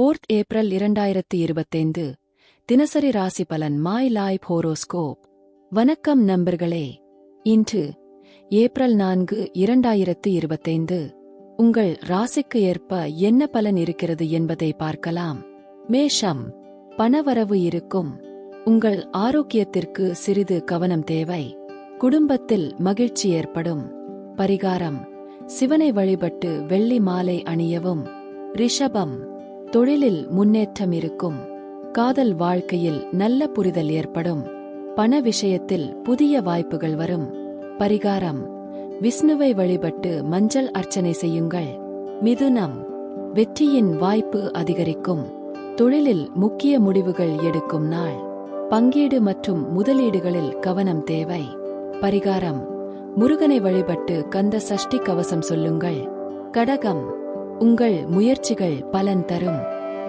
போர்த் April இரண்டாயிரத்து இருபத்தைந்து. தினசரி ராசி பலன் மாய் லைஃப் ஹோரோஸ்கோப். வணக்கம் நண்பர்களே. இன்று ஏப்ரல் நான்கு இரண்டாயிரத்து இருபத்தைந்து. உங்கள் ராசிக்கு ஏற்ப என்ன பலன் இருக்கிறது என்பதை பார்க்கலாம். மேஷம் பணவரவு இருக்கும். உங்கள் ஆரோக்கியத்திற்கு சிறிது கவனம் தேவை. குடும்பத்தில் மகிழ்ச்சி ஏற்படும். பரிகாரம் சிவனை வழிபட்டு வெள்ளி மாலை அணியவும். ரிஷபம் தொழிலில் முன்னேற்றம் இருக்கும் காதல் வாழ்க்கையில் நல்ல புரிதல் ஏற்படும். பண விஷயத்தில் புதிய வாய்ப்புகள் வரும். பரிகாரம். விஷ்ணுவை வழிபட்டு மஞ்சள் அர்ச்சனை செய்யுங்கள். மிதுனம். வெற்றியின் வாய்ப்பு அதிகரிக்கும். தொழிலில் முக்கிய முடிவுகள் எடுக்கும் நாள். பங்கீடு மற்றும் முதலீடுகளில் கவனம் தேவை. பரிகாரம். முருகனை வழிபட்டு கந்த சஷ்டி கவசம் சொல்லுங்கள். கடகம். உங்கள் முயற்சிகள் பலன் தரும்.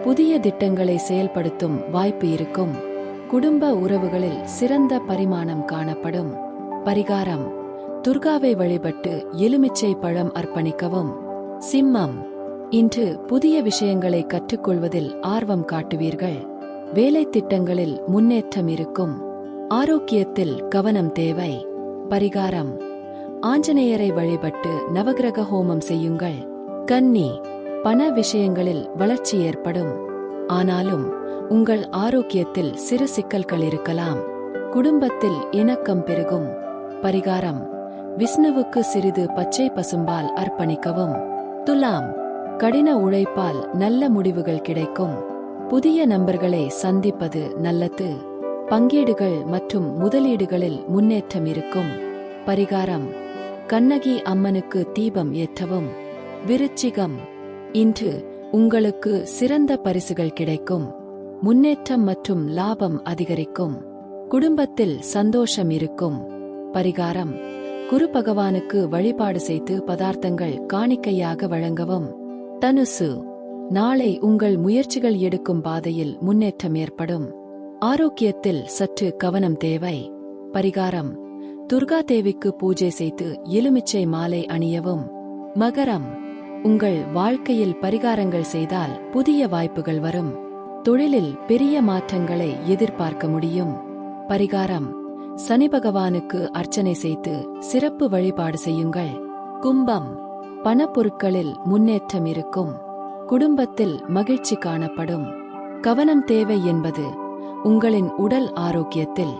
புதிய திட்டங்களை செயல்படுத்தும் வாய்ப்பு இருக்கும். குடும்ப உறவுகளில் சிறந்த பரிமாணம் காணப்படும். பரிகாரம். துர்காவை வழிபட்டு எலுமிச்சை பழம் அர்ப்பணிக்கவும். சிம்மம். இன்று புதிய விஷயங்களை கற்றுக்கொள்வதில் ஆர்வம் காட்டுவீர்கள். வேலை திட்டங்களில் முன்னேற்றம் இருக்கும். ஆரோக்கியத்தில் கவனம் தேவை. பரிகாரம். ஆஞ்சநேயரை வழிபட்டு நவகிரக ஹோமம் செய்யுங்கள். கன்னி பண விஷயங்களில் வளர்ச்சி ஏற்படும். ஆனாலும் உங்கள் ஆரோக்கியத்தில் சிறு சிக்கல்கள் இருக்கலாம். குடும்பத்தில் இணக்கம் பெருகும். பரிகாரம் விஷ்ணுவுக்கு சிறிது பச்சை பசும்பால் அர்ப்பணிக்கவும். துலாம் கடின உழைப்பால் நல்ல முடிவுகள் கிடைக்கும். புதிய நபர்களை சந்திப்பது நல்லது. பங்கீடுகள் மற்றும் முதலீடுகளில் முன்னேற்றம் இருக்கும். பரிகாரம் கண்ணகி அம்மனுக்கு தீபம் ஏற்றவும். விருச்சிகம். இன்று உங்களுக்கு சிறந்த பரிசுகள் கிடைக்கும். முன்னேற்றம் மற்றும் லாபம் அதிகரிக்கும். குடும்பத்தில் சந்தோஷம் இருக்கும். பரிகாரம். குரு பகவானுக்கு வழிபாடு செய்து பதார்த்தங்கள் காணிக்கையாக வழங்கவும். தனுசு. நாளை உங்கள் முயற்சிகள் எடுக்கும் பாதையில் முன்னேற்றம் ஏற்படும். ஆரோக்கியத்தில் சற்று கவனம் தேவை. பரிகாரம். துர்கா தேவிக்கு பூஜை செய்து எலுமிச்சை மாலை அணியவும். மகரம். உங்கள் வாழ்க்கையில் பரிகாரங்கள் செய்தால் புதிய வாய்ப்புகள் வரும். தொழிலில் பெரிய மாற்றங்களை எதிர்பார்க்க முடியும். பரிகாரம். சனி பகவானுக்கு அர்ச்சனை செய்து சிறப்பு வழிபாடு செய்யுங்கள். கும்பம். பணப்பொருட்களில் முன்னேற்றம் இருக்கும். குடும்பத்தில் மகிழ்ச்சி காணப்படும். கவனம் தேவை என்பது உங்களின் உடல் ஆரோக்கியத்தில்.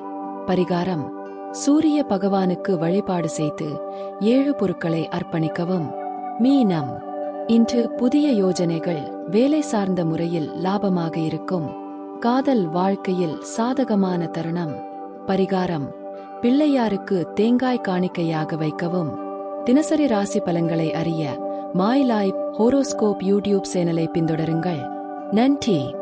பரிகாரம். சூரிய பகவானுக்கு வழிபாடு செய்து ஏழு பொருட்களை அர்ப்பணிக்கவும். மீனம். இன்று புதிய யோஜனைகள் வேலை சார்ந்த முறையில் லாபமாக இருக்கும். காதல் வாழ்க்கையில் சாதகமான தருணம். பரிகாரம். பிள்ளையாருக்கு தேங்காய் காணிக்கையாக வைக்கவும். தினசரி ராசி பலன்களை அறிய மாய் லைஃப் ஹோரோஸ்கோப் யூடியூப் சேனலை பின்தொடருங்கள். நன்றி.